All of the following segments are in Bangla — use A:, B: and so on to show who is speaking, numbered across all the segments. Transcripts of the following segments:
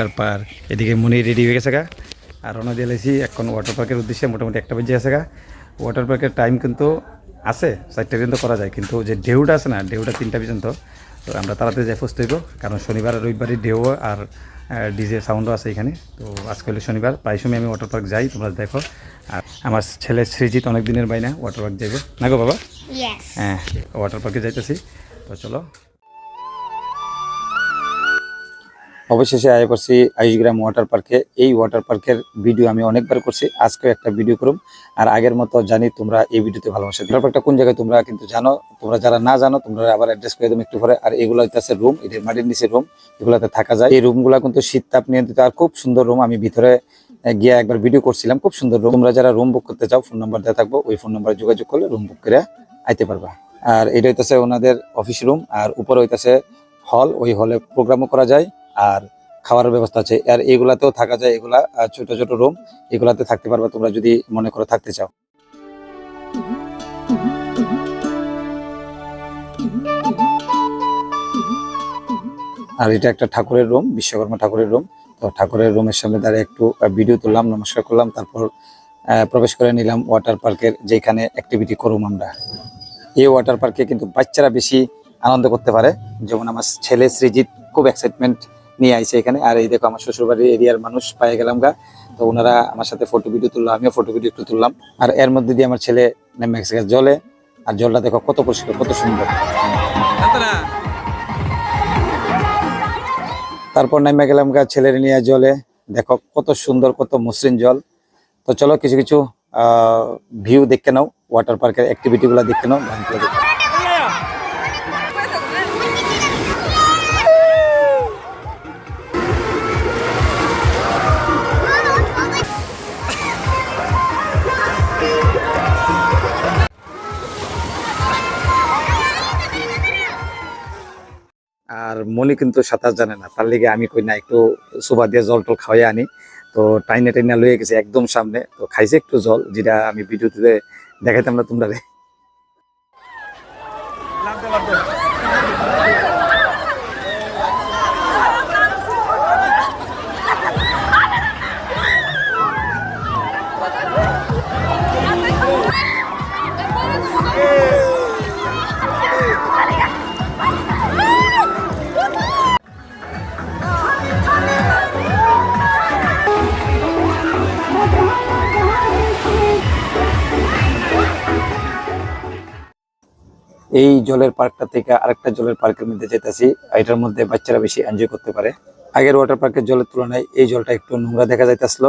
A: ওয়াটার পার্ক এদিকে মনি রেডি হয়ে গেছে গা। আর রওনা দিয়ে লাইছি এখন ওয়াটার পার্কের উদ্দেশ্যে মোটামুটি একটা বেজে আছে গা। ওয়াটার পার্কের টাইম কিন্তু আছে চারটে পর্যন্ত করা যায়। কিন্তু যে ঢেউটা আছে না ঢেউটা তিনটা পর্যন্ত তো আমরা তাড়াতাড়ি যাই ফুসতে হইব। কারণ শনিবার আর রবিবারই ঢেউ আর ডিজে সাউন্ডও আছে এখানে। তো আজকে হলো শনিবার প্রায় সময় আমি ওয়াটার পার্ক যাই তোমরা দেখো। আর আমার ছেলে সৃজিত অনেক দিনের বাইনা ওয়াটার পার্ক যাইব। না গো বাবা? হ্যাঁ ওয়াটার পার্কে যাইতেছি। তো চলো অবশেষে আয় করছি আইসগ্রাম ওয়াটার পার্কে। এই ওয়াটার পার্কের ভিডিও আমি অনেকবার করছি আজকে একটা ভিডিও করুম। আর আগের মতো জানি তোমরা এই ভিডিওতে ভালোবাসা ওয়াটার পার্কটা কোন জায়গায় তোমরা কিন্তু জানো, তোমরা যারা না জানো, তোমরা আবার অ্যাড্রেস করে দেবো একটু পরে আর এগুলো হইতেছে রুম এদের মাটির নিচে রুম এগুলোতে থাকা যায়। এই রুমগুলো কিন্তু শীত তাপ নিয়ন্ত্রিত, আর খুব সুন্দর রুম আমি ভিতরে গিয়ে একবার ভিডিও করছিলাম, খুব সুন্দর রুম তোমরা যারা রুম বুক করতে চাও ফোন নাম্বার দেওয়া থাকব, ওই ফোন নাম্বারে যোগাযোগ করলে রুম বুক করে আইতে পারবা। আর এটা হইতেছে ওনাদের অফিস রুম আর উপরে হইতেছে হল ওই হলে প্রোগ্রামও করা যায়। আর খাওয়ার ব্যবস্থা আছে। আর এগুলাতেও থাকা যায়, এগুলা ছোট ছোট রুম এগুলাতে থাকতে পারবে তোমরা যদি মনে করো থাকতে চাও। আর এটা একটা ঠাকুরের রুম বিশ্বকর্মা ঠাকুরের রুম তো ঠাকুরের রুমের সামনে দাঁড়িয়ে একটু ভিডিও তুললাম, নমস্কার করলাম, তারপর প্রবেশ করে নিলাম ওয়াটার পার্কের যেখানে অ্যাক্টিভিটি করুম আমরা। এই ওয়াটার পার্কে কিন্তু বাচ্চারা বেশি আনন্দ করতে পারে। যেমন আমার ছেলে সৃজিৎ খুব এক্সাইটমেন্ট নিয়ে আইছে এখানে। আর এই দেখো আমার শ্বশুরবাড়ির এরিয়ার মানুষ পায়ে গেলাম গা। তো ওনারা আমার সাথে ফটো ভিডিও তুললো আমিও ফটো ভিডিও একটু তুললাম। আর এর মধ্যে দিয়ে আমার ছেলে নেমে গেছে জলে। আর জলটা দেখো কত পরিষ্কার কত সুন্দর। তারপর নেমে গেলাম গা ছেলের নিয়ে জলে। দেখো কত সুন্দর কত মসৃণ জল। তো চলো কিছু কিছু ভিউ দেখে নাও ওয়াটার পার্কের অ্যাক্টিভিটিগুলো দেখে নাও গানগুলো দেখে মনি কিন্তু সাঁতার জানে না। তার লিগে আমি কই না, একটু সুবা দিয়ে জল টল খাওয়াই আনি। তো টাইনা টাইনা লয়ে গেছে একদম সামনে। তো খাইছে একটু জল, যেটা আমি ভিডিওতে দেখাইতাম না তোমরা এই জলের পার্কটা থেকে আরেকটা জলের পার্কের মধ্যে যেতেছি এটার মধ্যে বাচ্চারা বেশি এনজয় করতে পারে। আগের ওয়াটার পার্কের জলের তুলনায় এই জলটা একটু নোংরা দেখা যাইতেছিল।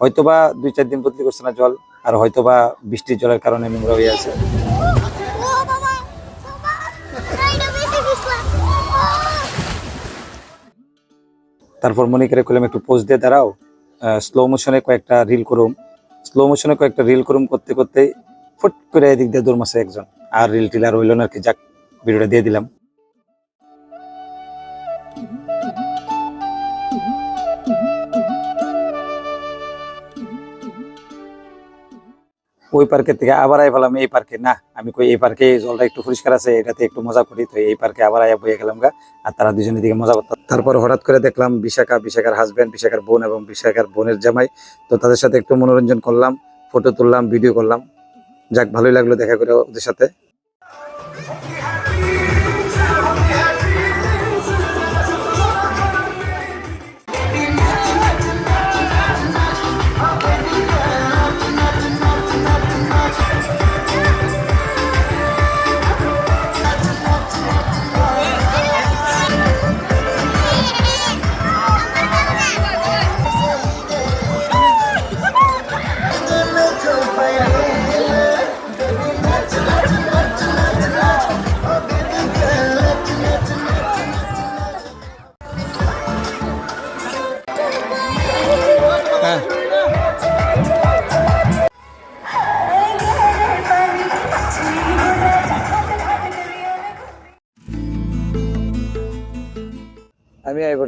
A: হয়তোবা দুই চার দিন বদলি করছে না জল, আর হয়তোবা বৃষ্টির জলের কারণে নোংরা হয়ে আছে! তারপর মনিকারে কইলাম একটু পোজ দিয়ে দাঁড়াও। স্লো মোশনে কয়েকটা রিল করুম। স্লো মোশনে কয়েকটা রিল করুম করতে করতে ফুট করে এদিক দিয়ে দৌড় মাসে একজন। আর রিল টিল আর হইল না, কি যাক, ভিডিওটা দিয়ে দিলাম। ওই পার্কের থেকে আবার আই পেলাম এই পার্কে না। আমি কই, এই পার্কে জলটা একটু পরিষ্কার আছে, এটাতে একটু মজা করি। তো এই পার্কে আবার আয়া বইয়ে গেলাম গা, আর তারা দুজনের দিকে মজা করতাম। তারপর হঠাৎ করে দেখলাম বিশাখা, বিশাখার হাজবেন্ড বিশাখার বোন এবং বিশাখার বোনের জামাই। তো তাদের সাথে একটু মনোরঞ্জন করলাম ফটো তুললাম ভিডিও করলাম। যাক, ভালোই লাগল দেখা করে ওদের সাথে।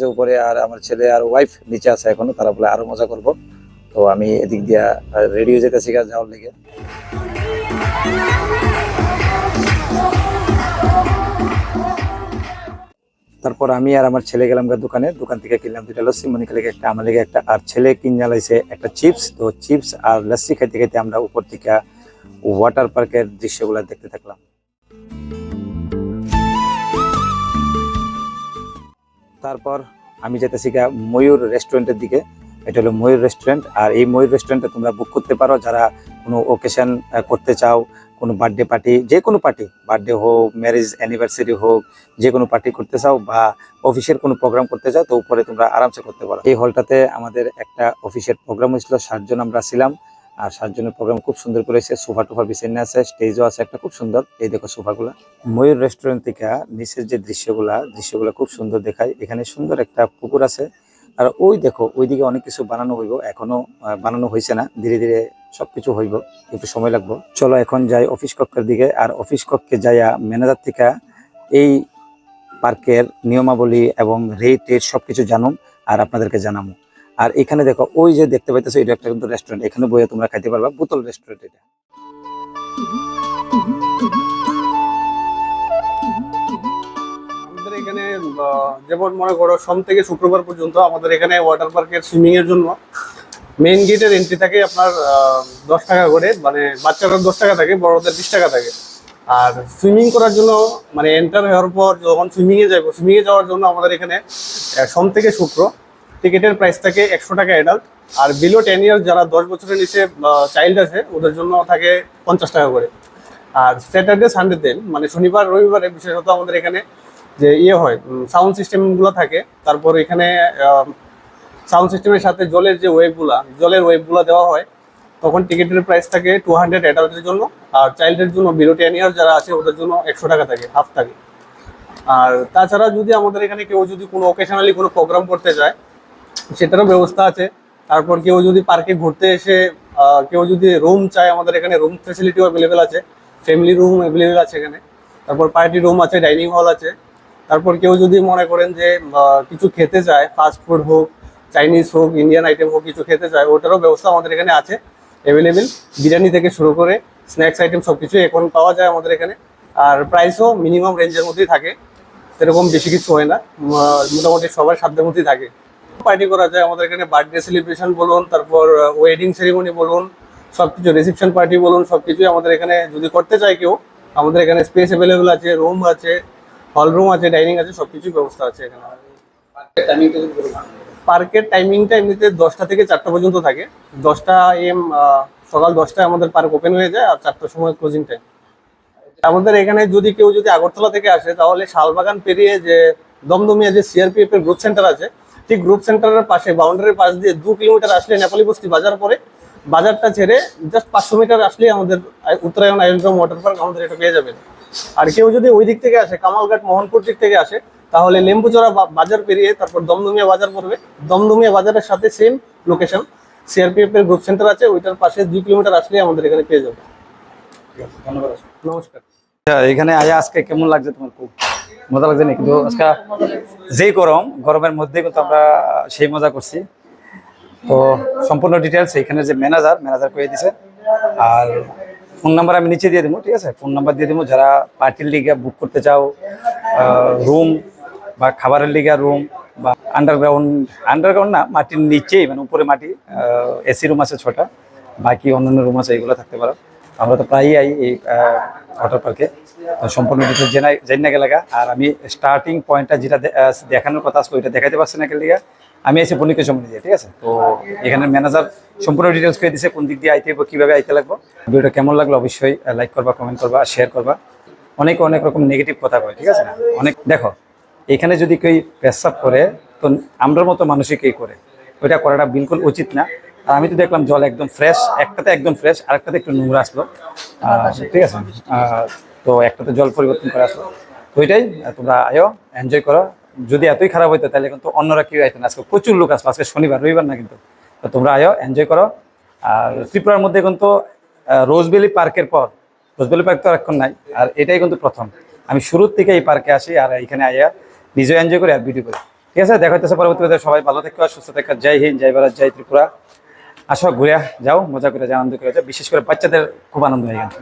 A: যে উপরে আর আমার ছেলে আর ওয়াইফ নিচে আছে এখনও, তারা বলে আরও মজা করব। তো আমি এদিক দিয়া রেডিও যেতেছি গা যাওয়ার লেগে। তারপর আমি আর আমার ছেলে গেলাম দোকানে। দোকান থেকে কিনলাম দুটা লস্যি মনিকা লেগে একটা আমার লেগে একটা। আর ছেলে কিনে লাইছে একটা চিপস তো চিপস আর লস্যি খাইতে খাইতে আমরা উপর থেকে ওয়াটার পার্কের দৃশ্যগুলো দেখতে থাকলাম। তারপর আমি যেতেছি গা ময়ূর রেস্টুরেন্টের দিকে। এটা হলো ময়ূর রেস্টুরেন্ট আর এই ময়ূর রেস্টুরেন্টে তোমরা বুক করতে পারো। যারা কোনো ওকেশন করতে চাও, কোনো বার্থডে পার্টি যে কোনো পার্টি বার্থডে হোক ম্যারেজ অ্যানিভার্সারি হোক, যে কোনো পার্টি করতে চাও বা অফিসের কোনো প্রোগ্রাম করতে চাও, তো উপরে তোমরা আরামসে করতে পারো। এই হলটাতে আমাদের একটা অফিসের প্রোগ্রাম হয়েছিল, সাতজন আমরা ছিলাম। আর সাতজনের প্রোগ্রাম খুব সুন্দর করেছে, সোফা টোফা বিছানো আছে স্টেজও আছে একটা খুব সুন্দর। এই দেখো সোফাগুলা। ময়ূর রেস্টুরেন্ট থেকে নিচের যে দৃশ্যগুলা, দৃশ্যগুলো খুব সুন্দর দেখায়। এখানে সুন্দর একটা পুকুর আছে। আর ওই দেখো, ওইদিকে অনেক কিছু বানানো হইব। এখনও বানানো হয়েছে না। ধীরে ধীরে সবকিছু হইব। একটু সময় লাগবো। চলো এখন যাই অফিস কক্ষের দিকে। আর অফিস কক্ষে যাইয়া ম্যানেজার থেকে এই পার্কের নিয়মাবলী এবং রেট টেট সবকিছু জানুম। আর আপনাদেরকে জানাব আর এখানে দেখো, ওই যে দেখতে পাইতেছো, এটা একটা কিন্তু রেস্টুরেন্ট এখানে বইয়ে তোমরা খাইতে পারবা, বোতল রেস্টুরেন্ট এটা।
B: আমাদের এখানে যেমন মনে করো, সোম থেকে শুক্রবার পর্যন্ত আমাদের এখানে ওয়াটার পার্কের সুইমিং এর জন্য মেইন গেটের এন্ট্রি থাকে আপনার দশ টাকা করে। মানে বাচ্চারা দশ টাকা থাকে, বড়দের বিশ টাকা থাকে। আর সুইমিং করার জন্য মানে এন্টার হওয়ার পর যখন সুইমিং এ যাব সুইমিং এ যাওয়ার জন্য আমাদের এখানে সোম থেকে শুক্র। টিকিটের প্রাইস থাকে একশো টাকা অ্যাডাল্ট আর বিলো টেন ইয়ার যারা দশ বছরের নিচে চাইল্ড আছে, ওদের জন্য থাকে পঞ্চাশ টাকা করে। আর স্যাটারডে সানডে দিন মানে শনিবার, রবিবারে বিশেষত আমাদের এখানে যে ইয়ে হয় সাউন্ড সিস্টেমগুলো থাকে। তারপর এখানে সাউন্ড সিস্টেমের সাথে জলের যে ওয়েভগুলা জলের ওয়েবগুলো দেওয়া হয়, তখন টিকিটের প্রাইস থাকে টু হান্ড্রেড অ্যাডাল্টের জন্য। আর চাইল্ডের জন্য বিলো টেন ইয়ার যারা আছে, ওদের জন্য একশো টাকা থাকে হাফ থাকে। আর তাছাড়া যদি আমাদের এখানে কেউ যদি কোনো অকেশনালি কোনো প্রোগ্রাম করতে যায় সেটারও ব্যবস্থা আছে। তারপর কেউ যদি পার্কে ঘুরতে এসে কেউ যদি রুম চায়, আমাদের এখানে রুম ফেসিলিটিও অ্যাভেলেবেল আছে। ফ্যামিলি রুম অ্যাভেলেবেল আছে এখানে। তারপর পার্টি রুম আছে ডাইনিং হল আছে। তারপর কেউ যদি মনে করেন যে কিছু খেতে চায় ফাস্ট ফুড হোক চাইনিজ হোক ইন্ডিয়ান আইটেম হোক, কিছু খেতে চায়, ওটারও ব্যবস্থা আমাদের এখানে আছে। অ্যাভেলেবেল বিরিয়ানি থেকে শুরু করে স্ন্যাক্স আইটেম সব কিছু এখন পাওয়া যায় আমাদের এখানে। আর প্রাইসও মিনিমাম রেঞ্জের মধ্যেই থাকে। সেরকম বেশি কিছু হয় না। মোটামুটি সবার সাধ্যের মধ্যেই থাকে। পার্টি করা যায়। আমাদের এখানে বার্থডে সেলিব্রেশন বলুন তারপর ওয়েডিং সেরিমনি বলুন সবকিছু রিসেপশন পার্টি বলুন সবকিছুই আমাদের এখানে যদি করতে চায় কেউ আমাদের এখানে স্পেস অ্যাভেলেবেল আছে রুম আছে হল রুম আছে ডাইনিং আছে সবকিছুই ব্যবস্থা আছে এখানে। পার্কের টাইমিংটা এমনিতে দশটা থেকে চারটা পর্যন্ত থাকে। দশটা এম সকাল দশটায় আমাদের পার্ক ওপেন হয়ে যায় আর চারটার সময় ক্লোজিং টাইম আমাদের এখানে যদি কেউ যদি আগরতলা থেকে আসে তাহলে শালবাগান পেরিয়ে যে দমদমিয়া যে সিআরপিএফ এর গ্রোথ সেন্টার আছে ঠিক গ্রুপ সেন্টারের পাশে বাউন্ডারির পাশ দিয়ে দু কিলোমিটার আসলে নেপালি বস্তি বাজার পরে বাজারটা ছেড়ে জাস্ট পাঁচশো মিটার আসলে আমাদের উত্তরায়ণ আয়োজন ওয়াটার পার্ক আমাদের এটা পেয়ে যাবেন। আর কেউ যদি ওই দিক থেকে আসে কামালঘাট মোহনপুর দিক থেকে আসে তাহলে লেম্বুচড়া বাজার পেরিয়ে তারপর দমদমিয়া বাজার পড়বে। দমদমিয়া বাজারের সাথে সেম লোকেশন সিআরপিএফ এর গ্রুপ সেন্টার আছে ওইটার পাশে দুই কিলোমিটার আসলে আমাদের এখানে পেয়ে যাবে
A: ধন্যবাদ।
B: নমস্কার।
A: এখানে আয়া, আজকে কেমন লাগছে তোমার খুব? মজা লাগছে না কিন্তু আজকে যেই গরম, গরমের মধ্যে কিন্তু আমরা সেই মজা করছি। তো সম্পূর্ণ ডিটেলস এখানে যে ম্যানেজার ম্যানেজার করে দিছে। আর ফোন নাম্বার আমি নিচে দিয়ে দেবো, ঠিক আছে? ফোন নাম্বার দিয়ে দেবো, যারা পার্টির লিগে বুক করতে চাও রুম বা খাবারের লিগা রুম বা আন্ডারগ্রাউন্ড আন্ডারগ্রাউন্ড না, মাটির নিচেই মানে উপরে মাটি এসি রুম আছে ছটা, বাকি অন্যান্য রুম আছে এইগুলো থাকতে পারো। আমরা তো প্রায়ই আই এই ওয়াটার পার্কে সম্পূর্ণ ডিটেলস জেনে জানি না গেলাগা আর আমি স্টার্টিং পয়েন্টটা যেটা দেখানোর কথা আসলো, ওইটা দেখাতে পারছি না লিগা। আমি এসে বণিকের সময় দিয়ে, ঠিক আছে? তো এখানে ম্যানেজার সম্পূর্ণ ডিটেলস করে দিছে, কোন দিক দিয়ে আইতে হবে কীভাবে আইতে লাগবো। ভিডিওটা কেমন লাগল অবশ্যই লাইক করবা কমেন্ট করবা শেয়ার করবা। অনেক অনেক রকম নেগেটিভ কথা কয়, ঠিক আছে না? অনেক দেখো, এখানে যদি কেউ পেশাব করে, তো আমরার মতো মানুষই কেই করে। ওইটা করাটা বিলকুল উচিত না। আর আমি তো দেখলাম জল একদম ফ্রেশ একটাতে একদম ফ্রেশ আর একটাতে একটু নোংরা আসলো। ঠিক আছে। তো একটাতে জল পরিবর্তন করে আসলো। তো ওইটাই তোমরা আয়ো এনজয় করো। যদি এতই খারাপ হইতো তাহলে কিন্তু অন্যরা কেউ আইতো না? আজকে প্রচুর লোক আসলো আজকে শনিবার রবিবার না কিন্তু। তো তোমরা আয়ো এনজয় করো। আর ত্রিপুরার মধ্যে কিন্তু রোজবেলি পার্কের পর রোজবেলি পার্ক তো আর এখন নাই আর এটাই কিন্তু প্রথম। আমি শুরুর থেকে এই পার্কে আসি আর এখানে আইয়া নিজেও এনজয় করি আর ভিডিও করি। ঠিক আছে? দেখা হইতেছে পরবর্তীতে। সবাই ভালো থেকো সুস্থ থেকো। জয় হিন্দ জয় ভারত জয় ত্রিপুরা। আসো ঘুরে যাও, মজা করে যাও আনন্দ করে বিশেষ করে বাচ্চাদের খুব আনন্দ হয়ে গেছে?